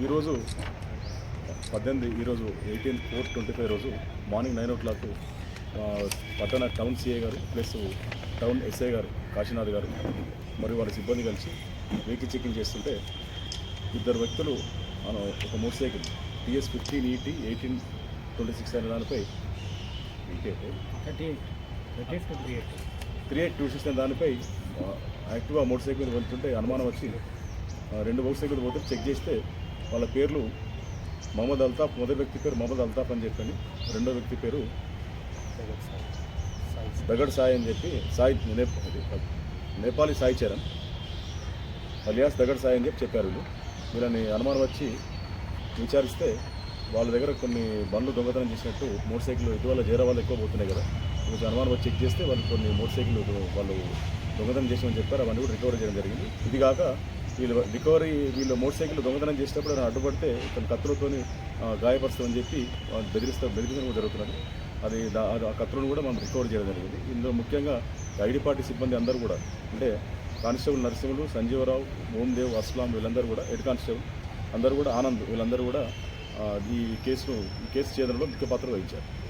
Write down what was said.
ఈరోజు పద్దెనిమిది ఈరోజు ఎయిటీన్ ఫోర్ ట్వంటీ ఫైవ్ రోజు మార్నింగ్ నైన్ ఓ క్లాక్ పట్టణ town CI garu plus town SI garu Kashinath garu మరియు వారి సిబ్బంది కలిసి వెహికల్ చెకింగ్ చేస్తుంటే ఇద్దరు వ్యక్తులు మన ఒక motor cycle TS fifteen ET eighteen twenty six అనే దానిపై త్రీ ఎయిట్ టూ సిక్స్ అనే దానిపై ఆ, యాక్టివా మోటార్ సైకిల్ వెళ్తుంటే అనుమానం వచ్చి రెండు మోటార్ సైకిల్ పోతే చెక్ చేస్తే వాళ్ళ పేర్లు మహమ్మద్ అల్తాఫ్ మొదటి వ్యక్తి పేరు మహమ్మద్ అల్తాఫ్ అని చెప్పని రెండో వ్యక్తి పేరు దగడ్ సాయి అని చెప్పి సాయి నేపాలి నేపాలీ సాయి చరణ్ అలియాస్ దగడ్ సాయి అని చెప్పి చెప్పారు వీళ్ళు. వీళ్ళని అనుమానం వచ్చి విచారిస్తే వాళ్ళ దగ్గర కొన్ని బండ్లు దొంగతనం చేసినట్టు మోటార్ సైకిల్ ఇటీవల జేరా వాళ్ళు ఎక్కువ పోతున్నాయి కదా. కొంచెం అనుమానం వచ్చి చెక్ చేస్తే వాళ్ళు కొన్ని మోటార్ సైకిల్ వాళ్ళు దొంగతనం చేసామని చెప్పారు అవన్నీ కూడా రికవరీ చేయడం జరిగింది. ఇది కాక వీళ్ళు రికవరీ వీళ్ళు మోటార్ సైకిల్ దొంగతనం చేసేటప్పుడు ఏదైనా అడ్డుపడితే తను కత్తులతోని గాయపరుస్తామని చెప్పి బెదిరిస్తా బెదిరించడం కూడా జరుగుతున్నది. అది దా- ఆ కత్తులను కూడా మనం రికవర్ చేయడం జరిగింది. ఇందులో ముఖ్యంగా ఐడి పార్టీ సిబ్బంది అందరూ కూడా అంటే కానిస్టేబుల్ నరసింహులు సంజీవరావు ఓందేవ్ అస్లాం వీళ్ళందరూ కూడా హెడ్ కానిస్టేబుల్ అందరూ కూడా ఆనంద్ వీళ్ళందరూ కూడా ఈ కేసును ఈ కేసు చేయడంలో ముఖ్య పాత్ర వహించారు.